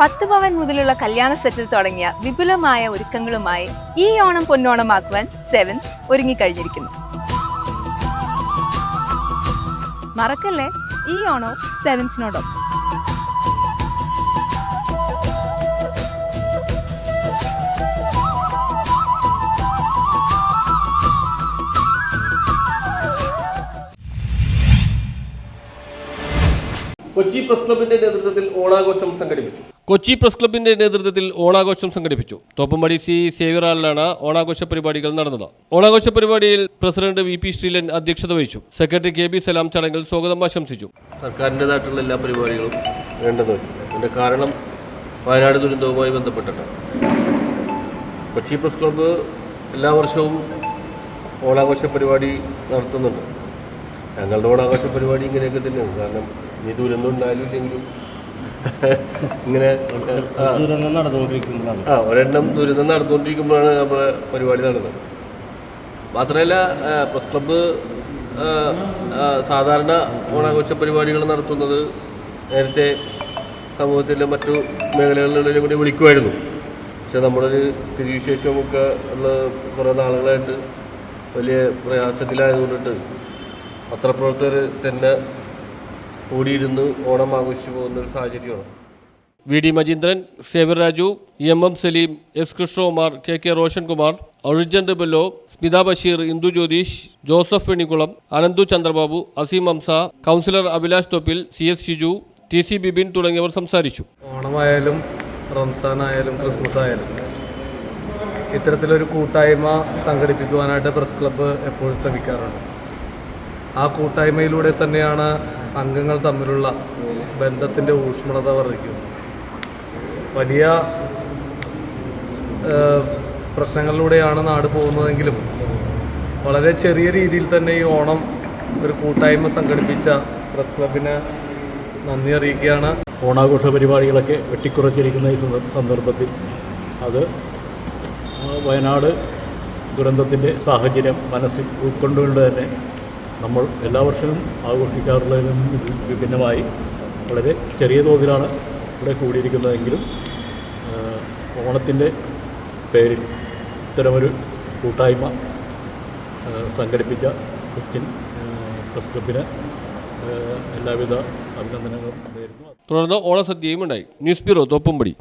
പത്ത് പവൻ മുതലുള്ള കല്യാണ സെറ്റിൽ തുടങ്ങിയ വിപുലമായ ഒരുക്കങ്ങളുമായി ഈ ഓണം പൊന്നോണമാക്കുവാൻ സെവൻസ് ഒരുങ്ങിക്കഴിഞ്ഞിരിക്കുന്നു. മറക്കല്ലേ? ഈ ഓണവും സെവൻസിനോടൊപ്പം കൊച്ചി പ്രസ് ക്ലബിന്റെ നേതൃത്വത്തിൽ ഓണാഘോഷം സംഘടിപ്പിച്ചു. കൊച്ചി പ്രസ് ക്ലബിന്റെ നേതൃത്വത്തിൽ ഓണാഘോഷം സംഘടിപ്പിച്ചു. തോപ്പമ്പടി സി സേവിറാളിലാണ് ഓണാഘോഷ പരിപാടികൾ നടന്നത്. ഓണാഘോഷ പരിപാടിയിൽ പ്രസിഡന്റ് വി പി ശ്രീലൻ അധ്യക്ഷത വഹിച്ചു. സെക്രട്ടറി കെ ബി സലാം ചടങ്ങിൽ സ്വാഗതം ആശംസിച്ചു. സർക്കാരിന്റെതായിട്ടുള്ള എല്ലാ പരിപാടികളും വേണ്ടെന്ന് വെച്ചു. അതിന്റെ കാരണം വയനാട് ദുരന്തവുമായി ബന്ധപ്പെട്ടിട്ടാണ് കൊച്ചി പ്രസ് ക്ലബ്ബ് എല്ലാ വർഷവും ഓണാഘോഷ പരിപാടി നടത്തുന്നുണ്ട്. ഞങ്ങളുടെ ഓണാഘോഷ പരിപാടി ഇങ്ങനെയൊക്കെ തന്നെയാണ്. കാരണം ഇനി ദുരന്തം ഉണ്ടായാലും ഇങ്ങനെ ആ, ദുരന്തം നടന്നുകൊണ്ടിരിക്കുമ്പോഴാണ്. ആ ഒരെണ്ണം ദുരന്തം നടന്നുകൊണ്ടിരിക്കുമ്പോഴാണ് നമ്മുടെ പരിപാടി നടന്നത്. മാത്രമല്ല പ്രസ് ക്ലബ്ബ് സാധാരണ ഓണാഘോഷ പരിപാടികൾ നടത്തുന്നത് നേരത്തെ സമൂഹത്തിലെ മറ്റു മേഖലകളിലും കൂടി വിളിക്കുമായിരുന്നു. പക്ഷെ നമ്മുടെ ഒരു സ്ഥിതിവിശേഷമൊക്കെ ഉള്ള കുറേ നാളുകളായിട്ട് വലിയ പ്രയാസത്തിലായതുകൊണ്ടിട്ട് പത്രപ്രവർത്തകർ തന്നെ കൂടിയിരുന്ന് ഓണം ആഘോഷിച്ചു പോകുന്ന ഒരു സാഹചര്യമാണ്. V. D. Majeendran saver Raju M. M. Saleem S. Krishnakumar K. K. Roshankumar Origen ബെല്ലോ Smitha Basheer Indu Jyothish Joseph Vennikulam Ananthu Chandrababu Aseem Amsa councillor Abhilash Thoppil C. S. Shiju T. C. Bibin തുടങ്ങിയവർ സംസാരിച്ചു. ഓണമായാലും റംസാൻ ആയാലും Christmas ആയാലും ഇത്തരത്തിലൊരു കൂട്ടായ്മ സംഘടിപ്പിക്കുവാനായിട്ട് press club എപ്പോഴും ശ്രമിക്കാറുണ്ട്. ആ കൂട്ടായ്മയിലൂടെ തന്നെയാണ് അംഗങ്ങൾ തമ്മിലുള്ള ബന്ധത്തിന്റെ ഊഷ്മളത വർദ്ധിക്കും. വലിയ പ്രശ്നങ്ങളിലൂടെയാണ് നാട് പോകുന്നതെങ്കിലും വളരെ ചെറിയ രീതിയിൽ തന്നെ ഈ ഓണം ഒരു കൂട്ടായ്മ സംഘടിപ്പിച്ച പ്രസ് ക്ലബിന് നന്ദി അറിയിക്കുകയാണ്. ഓണാഘോഷ പരിപാടികളൊക്കെ വെട്ടിക്കുറച്ചിരിക്കുന്ന ഈ സന്ദർഭത്തിൽ അത് വയനാട് ദുരന്തത്തിന്റെ സാഹചര്യം മനസ്സിൽ ഉൾക്കൊണ്ടുകൊണ്ട് തന്നെ നമ്മൾ എല്ലാ വർഷവും വി- വിഭിന്നമായി. വളരെ ചെറിയ തോതിലാണ് ഇവിടെ കൂടിയിരിക്കുന്നതെങ്കിലും ഓണത്തിന്റെ പേരിൽ ഇത്തരമൊരു കൂട്ടായ്മ സംഘടിപ്പിച്ച കൊച്ചിൻ പ്രസ് ക്ലബിന് എല്ലാവിധ അഭിനന്ദനങ്ങളും തുടർന്ന് ഓണസദ്യയും ഉണ്ടായി. News bureau Thoppumpady.